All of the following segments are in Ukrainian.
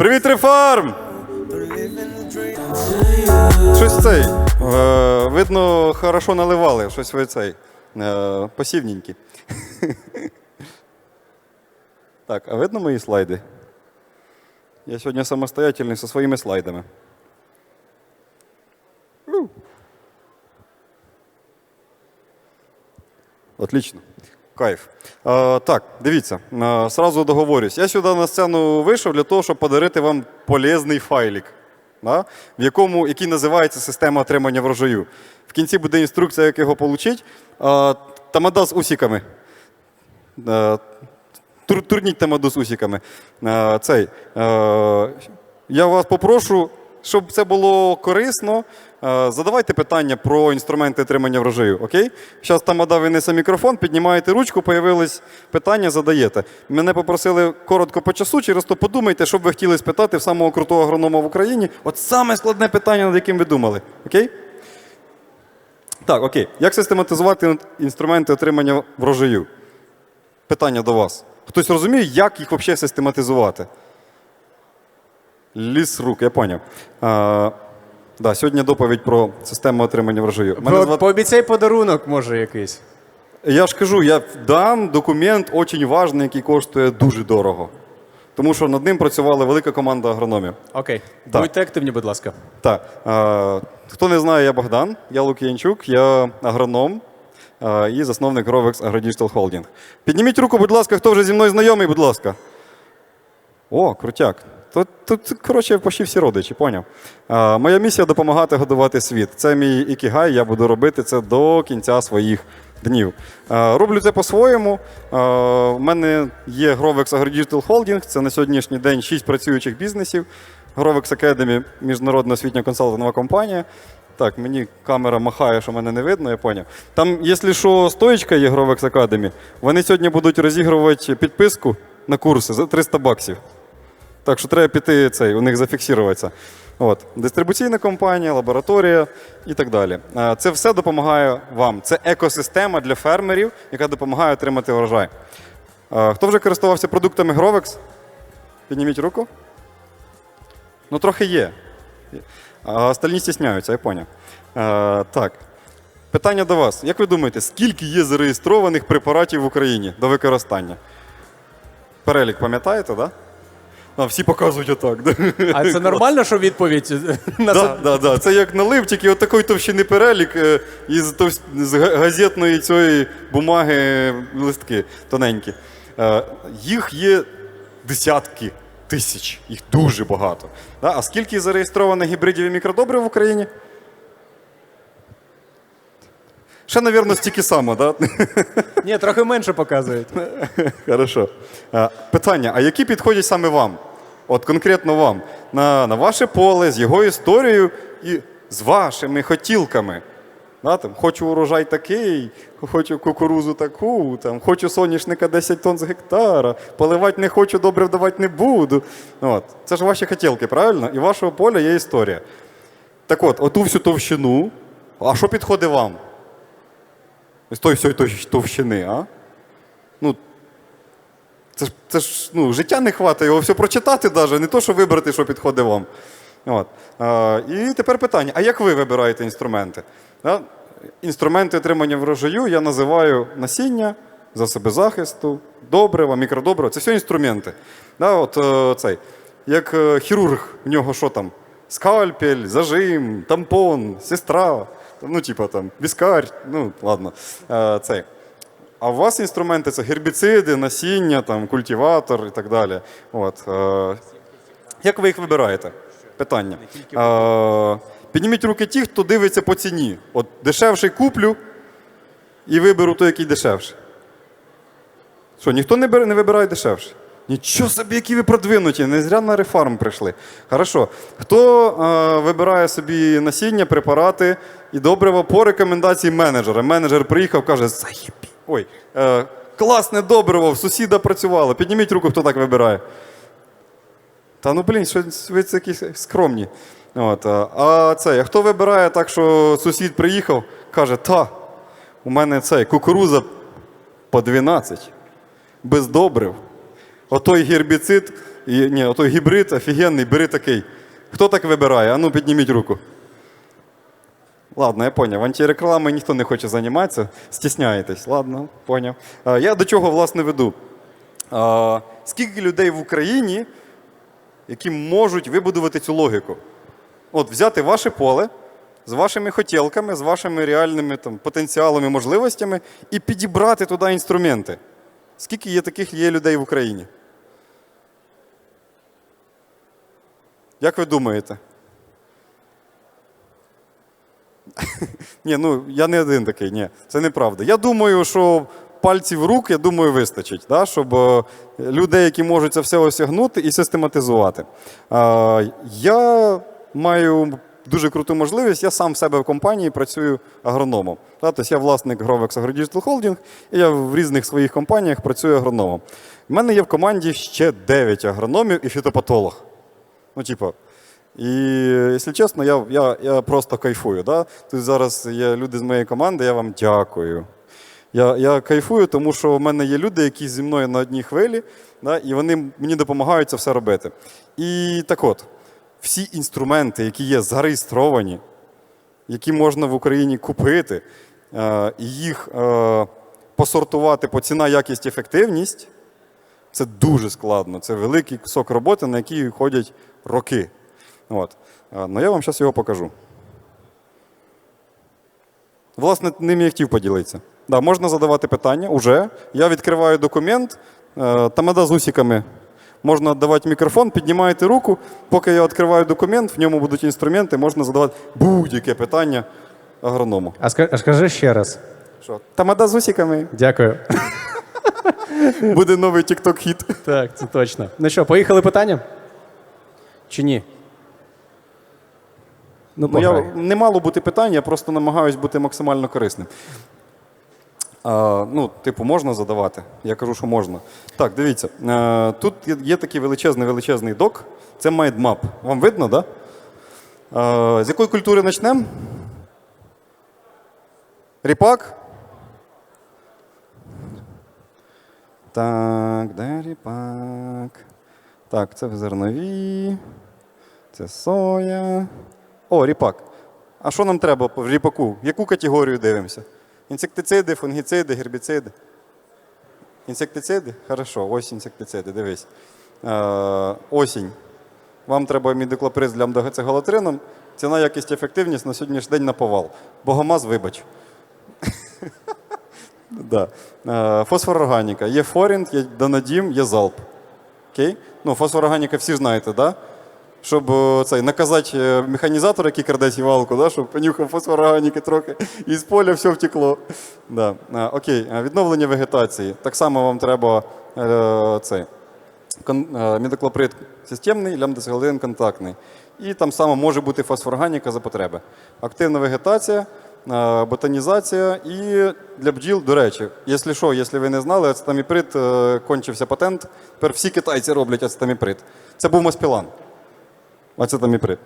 Привіт, Рефарм! Щось цей. Е, видно, хорошо наливали. Щось ви цей. Е, посівненькі. Так, а видно мої слайди? Я сьогодні самостоятельний зі своїми слайдами. Отлично. Кайф. Е, так, дивіться, е, сразу договорюсь. Я сюди на сцену вийшов для того, щоб подарити вам полезний файлік, да? в якому, який називається система отримання врожаю. В кінці буде інструкція, як його отримати. Е, тамада з усіками. Е, тур, турніть тамаду з усіками. Е, цей. Е, я вас попрошу, щоб це було корисно. е, Задавайте питання про інструменти отримання врожаю. Окей? Зараз тамада винесе мікрофон, піднімаєте ручку, появились питання, задаєте. Мене попросили коротко по часу, через то подумайте, що б ви хотіли спитати в самого крутого агронома в Україні. От саме складне питання, над яким ви думали. Окей? Так, окей. Як систематизувати інструменти отримання врожаю? Питання до вас. Хтось розуміє, як їх взагалі систематизувати? Ліс рук, я поняв. А, да, сьогодні доповідь про систему отримання врожаю. По, звати- Пообіцяй подарунок, може, якийсь. Я ж кажу, я дам документ дуже важний, який коштує дуже дорого. Тому що над ним працювала велика команда агрономів. Окей. Так. Будьте активні, будь ласка. Так, е, хто не знає, я Богдан, я Лук'янчук, я агроном е, і засновник Grovex AgroDigital Holding. Підніміть руку, будь ласка, хто вже зі мною знайомий, будь ласка. О, крутяк. Тут, тут коротше, почти всі родичі, поняв. Моя місія допомагати годувати світ. Це мій ікігай, я буду робити це до кінця своїх днів. Роблю це по-своєму. В мене є Grovex AgroDigital Holding, це на сьогоднішній день 6 працюючих бізнесів. Grovex Academy – міжнародна освітня консалтингова компанія. Так, мені камера махає, що мене не видно, я поняв. Там, якщо що, стоїчка є Grovex Academy, вони сьогодні будуть розігрувати підписку на курси за 300 баксів. Так що треба піти цей, у них зафіксуватися. От. Дистрибуційна компанія, лабораторія і так далі. Е, Це все допомагає вам. Це екосистема для фермерів, яка допомагає отримати врожай. Е, Хто вже користувався продуктами Grovex? Підніміть руку. Ну, трохи є. Остальні стісняються, я поняв. Е, так. Питання до вас. Як ви думаєте, скільки є зареєстрованих препаратів в Україні до використання? Перелік пам'ятаєте, так? Да? А, всі показують отак. Да? А це нормально, що відповідь на Да, це? да, да. Це як налив, тільки от такої товщини перелік е, із товс- з га- газетної цієї бумаги листки тоненькі. Е, Їх є десятки тисяч, їх дуже багато. Да? А скільки зареєстровано гібридів і мікродобрив в Україні? Ще, мабуть, стільки само, так? Да? Ні, трохи менше показують. Хорошо. Е, Питання: а які підходять саме вам? От конкретно вам, на, на ваше поле з його історією і з вашими хотілками. Да, там, хочу урожай такий, хочу кукурузу таку, там, хочу соняшника 10 тонн з гектара, поливати не хочу, добре вдавати не буду. От. Це ж ваші хотілки, правильно? І вашого поля є історія. Так от, оту всю товщину, а що підходить вам? З тої всієї товщини, а? Ну, це ж, це ж ну, життя не хватає, його все прочитати навіть, не то, що вибрати, що підходить вам. От. А, і тепер питання: а як ви вибираєте інструменти? Да? Інструменти отримання врожаю я називаю насіння, засобезахисту, добрива, мікродобрива. Це все інструменти. Да, от, е, цей. Як е, хірург, в нього що там? Скальпель, зажим, тампон, сестра, ну, типа там, віскар, ну, ладно. Е, цей. А у вас інструменти це гербіциди, насіння, там, культиватор і так далі. От, е, як ви їх вибираєте? Питання. Е, підніміть руки ті, хто дивиться по ціні. От дешевший куплю і виберу той, який дешевший. Що, ніхто не, вибирає дешевший? Нічого собі, які ви продвинуті, не зря на рефарм прийшли. Хорошо. Хто е, вибирає собі насіння, препарати і добрива по рекомендації менеджера? Менеджер приїхав, каже, заєбі. Ой, е, класне добриво, в сусіда працювало. Підніміть руку, хто так вибирає. Та ну блін, що ви такі скромні. От, а, а цей, а хто вибирає так, що сусід приїхав, каже, та, у мене цей кукуруза по 12, без добрив. Отой гербіцид ні, ото гібрид офігенний, бери такий. Хто так вибирає? Ану, підніміть руку. Ладно, я поняв. Антирекламою ніхто не хоче займатися, стісняєтесь. Ладно, поняв. Я до чого, власне, веду. Скільки людей в Україні, які можуть вибудувати цю логіку? От взяти ваше поле з вашими хотілками, з вашими реальними там, потенціалами, можливостями і підібрати туди інструменти. Скільки є таких є людей в Україні? Як ви думаєте? Ні, ну я не один такий, ні, це неправда. Я думаю, що пальців рук, я думаю, вистачить, да, щоб е, людей, які можуть це все осягнути і систематизувати. Е, я маю дуже круту можливість, я сам в себе в компанії працюю агрономом. Да, тобто я власник Grovex AgroDigital Holding, і я в різних своїх компаніях працюю агрономом. У мене є в команді ще 9 агрономів і фітопатолог. Ну, типу, і, якщо чесно, я, я, я просто кайфую. Да? Тут зараз є люди з моєї команди, я вам дякую. Я, я кайфую, тому що в мене є люди, які зі мною на одній хвилі, да? і вони мені допомагають це все робити. І так от, всі інструменти, які є зареєстровані, які можна в Україні купити, е, і їх е, посортувати по ціна, якість, ефективність, це дуже складно. Це великий кусок роботи, на який ходять роки. От. Е, Ну я вам зараз його покажу. Власне, ним я хотів поділитися. Да, можна задавати питання уже. Я відкриваю документ, е, тамада з усиками. Можна давати мікрофон, піднімаєте руку. Поки я відкриваю документ, в ньому будуть інструменти, можна задавати будь-яке питання агроному. А ска- а скажи ще раз. Що? Тамада з усиками. Дякую. Буде новий TikTok хіт Так, це точно. Ну що, поїхали питання? Чи ні? Ну, Ну, я, не мало бути питань, я просто намагаюсь бути максимально корисним. А, ну, типу, можна задавати? Я кажу, що можна. Так, дивіться. Е, тут є, такий величезний величезний док. Це MindMap. Вам видно, так? Да? З якої культури почнемо? Ріпак? Так, де ріпак? Так, це зернові. Це соя. О, ріпак. А що нам треба по ріпаку? Яку категорію дивимося? Інсектициди, фунгіциди, гербіциди? Інсектициди? Хорошо, ось інсектициди, дивись. Е, осінь. Вам треба мідоклоприз для мдагоцегалотрином. Ціна, якість, ефективність на сьогоднішній день на повал. Богомаз, вибач. Да. Е, Фосфорорганіка. Є форінт, є донадім, є залп. Окей? Ну, фосфорорганіка всі знаєте, да? Щоб е, цей, наказати е, механізатора, який краде сівалку, да? щоб понюхав фосфорорганіки трохи, і з поля все втекло. Да. Е, Окей, відновлення вегетації. Так само вам треба е, цей, кон, е, мідоклоприд системний, лямдесгалин контактний. І там само може бути фосфорорганіка за потреби. Активна вегетація, ботанізація і для бджіл, до речі, якщо що, якщо ви не знали, ацетаміприд кончився патент. Тепер всі китайці роблять ацетаміприд. Це був маспілан. Ацетаміприд.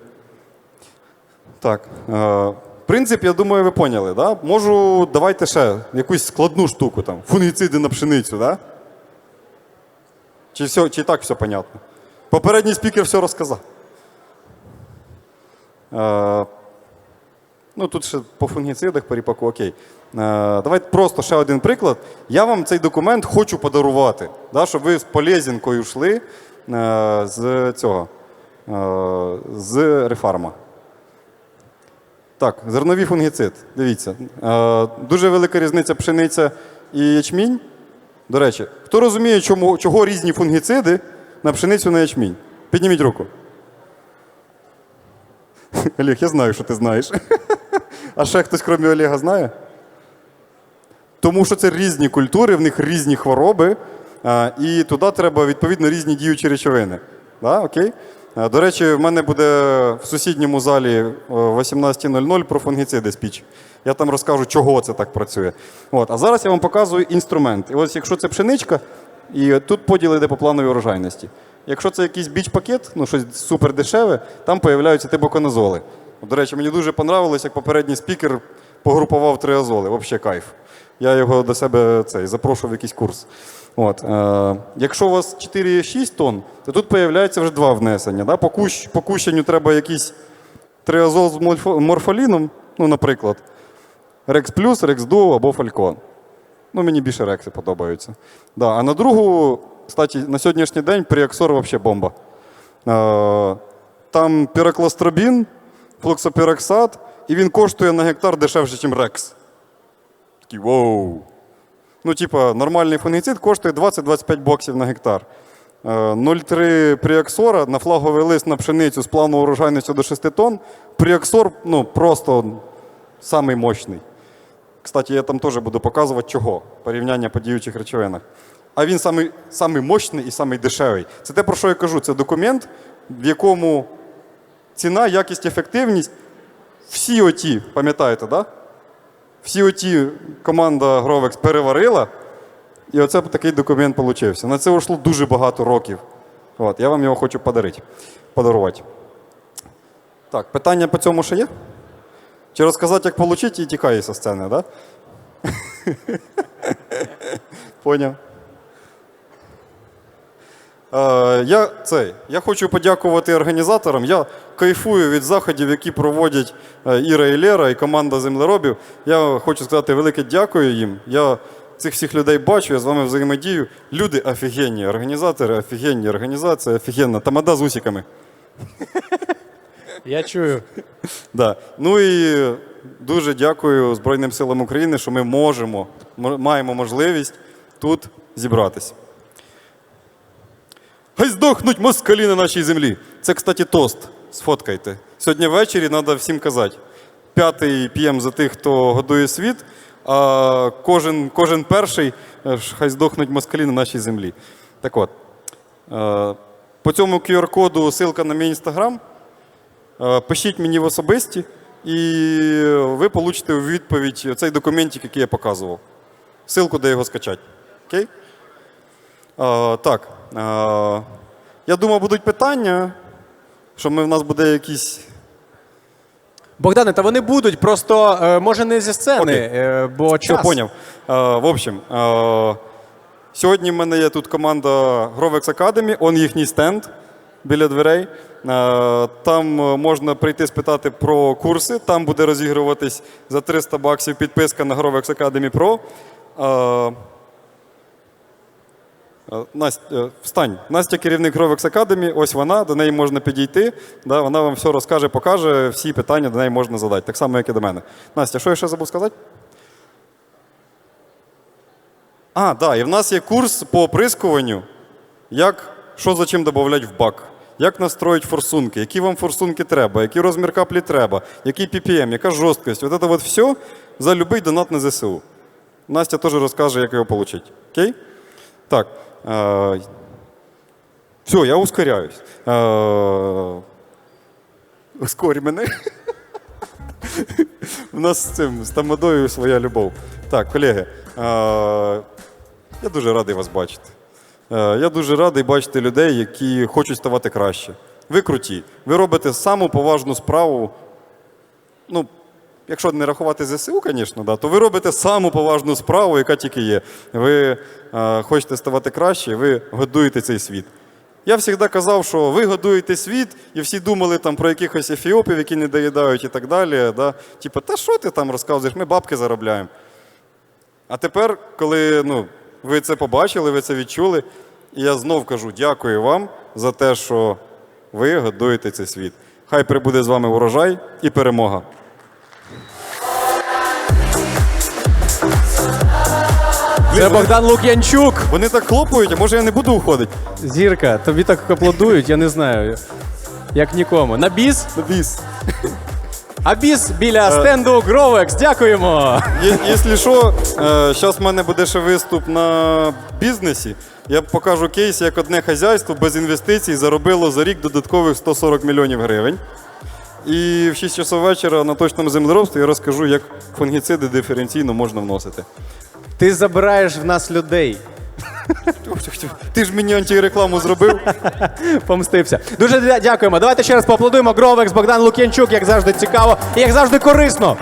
Так. Е, принцип, я думаю, ви поняли. Да? Можу, давайте ще якусь складну штуку, там, фунгіциди на пшеницю, да? Чи, все, чи так все понятно? Попередній спікер все розказав. Е, ну, тут ще по фунгіцидах, по ріпаку, окей. Е, давайте просто ще один приклад. Я вам цей документ хочу подарувати, да, щоб ви з полезінкою йшли е, з цього, з рефарма. Так, зерновий фунгіцид. Дивіться. Е, дуже велика різниця пшениця і ячмінь. До речі, хто розуміє, чому, чого різні фунгіциди на пшеницю на ячмінь? Підніміть руку. Олег, я знаю, що ти знаєш. А ще хтось, крім Олега, знає? Тому що це різні культури, в них різні хвороби, і туди треба відповідно різні діючі речовини. Да? Окей? А, До речі, в мене буде в сусідньому залі о 18.00 про фунгіциди спіч. Я там розкажу, чого це так працює. От. А зараз я вам показую інструмент. І ось якщо це пшеничка, і тут поділ йде по плановій урожайності. Якщо це якийсь біч-пакет, ну щось супер дешеве, там появляються тибоконазоли. До речі, мені дуже понравилось, як попередній спікер погрупував три азоли. Взагалі кайф. Я його до себе цей, запрошував в якийсь курс. От, е, якщо у вас 4,6 тонн, то тут з'являється вже два внесення. Да? По, кущ, по кущенню треба якийсь триазол з морфоліном, ну, наприклад, Рекс Плюс, Рекс Дуо або Фалькон. Ну, мені більше рекси подобаються. Да. А на другу, кстати, на сьогоднішній день Пріаксор взагалі бомба. Е, там пірокластробін, флуксопіроксат, і він коштує на гектар дешевше, ніж Рекс. Такий воу. Ну, типа, нормальний фунгіцид коштує 20-25 боксів на гектар. Е, 0,3 пріаксора на флаговий лист на пшеницю з плану урожайністю до 6 тонн. Пріаксор ну, просто самий мощний. Кстати, я там теж буду показувати, чого. Порівняння по діючих речовинах. А він самий, самий мощний і самий дешевий. Це те, про що я кажу. Це документ, в якому ціна, якість, ефективність. Всі оті, пам'ятаєте, да? Всі оті команда Grovex переварила, і оце такий документ получився. На це йшло дуже багато років. От, я вам його хочу подарити, подарувати. Так, питання по цьому ще є? Чи розказати, як отримати і тікає зі сцени, так? Поняв. Е, я, цей, я хочу подякувати організаторам. Я кайфую від заходів, які проводять е, Іра і Лера і команда землеробів. Я хочу сказати велике дякую їм. Я цих всіх людей бачу, я з вами взаємодію. Люди офігенні, організатори офігенні, організація офігенна. Тамада з усиками. Я чую. Да. Ну і дуже дякую Збройним силам України, що ми можемо, маємо можливість тут зібратися. Хай здохнуть москалі на нашій землі. Це, кстати, тост. Сфоткайте. Сьогодні ввечері треба всім казати. П'ятий п'єм за тих, хто годує світ, а кожен, кожен перший е, хай здохнуть москалі на нашій землі. Так от. е, По цьому QR-коду ссылка на мій інстаграм. Е, Пишіть мені в особисті, і ви получите у відповідь цей документик, який я показував. Силку, де його скачати. Окей? Так. Я думаю, будуть питання, що ми, в нас буде якісь. Богдане, та вони будуть, просто е, може не зі сцени, Окей. е, бо Все, час. поняв. Е, в общем, е, сьогодні в мене є тут команда Grovex Academy, он їхній стенд біля дверей. Е, там можна прийти спитати про курси. Там буде розігруватись за 300 баксів підписка на Grovex Academy Pro. Е, Настя, е, встань. Настя керівник Grovex Academy, ось вона, до неї можна підійти. Да, вона вам все розкаже, покаже, всі питання до неї можна задати. Так само, як і до мене. Настя, що я ще забув сказати? А, так, да, і в нас є курс по оприскуванню, як, що за чим додати в бак, як настроїти форсунки, які вам форсунки треба, який розмір каплі треба, який PPM, яка жорсткість. От це от все за будь-який донат на ЗСУ. Настя теж розкаже, як його отримати. Окей? Так. Е, все, я ускоряюсь. Е, ускорь мене. У нас з цим з тамадою своя любов. Так, колеги, е, я дуже радий вас бачити. Е, я дуже радий бачити людей, які хочуть ставати краще. Ви круті. Ви робите саму поважну справу. Ну, якщо не рахувати ЗСУ, звісно, да, то ви робите саму поважну справу, яка тільки є. Ви е, хочете ставати краще, ви годуєте цей світ. Я завжди казав, що ви годуєте світ, і всі думали там про якихось ефіопів, які не доїдають і так далі. Да? Типу, та що ти там розказуєш? Ми бабки заробляємо. А тепер, коли ну, ви це побачили, ви це відчули, і я знов кажу дякую вам за те, що ви годуєте цей світ. Хай прибуде з вами урожай і перемога. Це Богдан Лук'янчук. Вони так хлопають, а може я не буду уходити? Зірка, тобі так аплодують, я не знаю. Як нікому. На біс? На біс. А біс біля стенду Гровекс. Дякуємо. Є- Якщо що, зараз в мене буде ще виступ на бізнесі. Я покажу кейс, як одне хазяйство без інвестицій заробило за рік додаткових 140 мільйонів гривень. І в 6 часов вечора на точному землеробстві я розкажу, як фунгіциди диференційно можна вносити. Ти забираєш в нас людей. Ти ж мені антирекламу зробив. Помстився. Дуже дя- дякуємо. Давайте ще раз поаплодуємо. Гровекс, Богдан Лук'янчук, як завжди цікаво і як завжди корисно.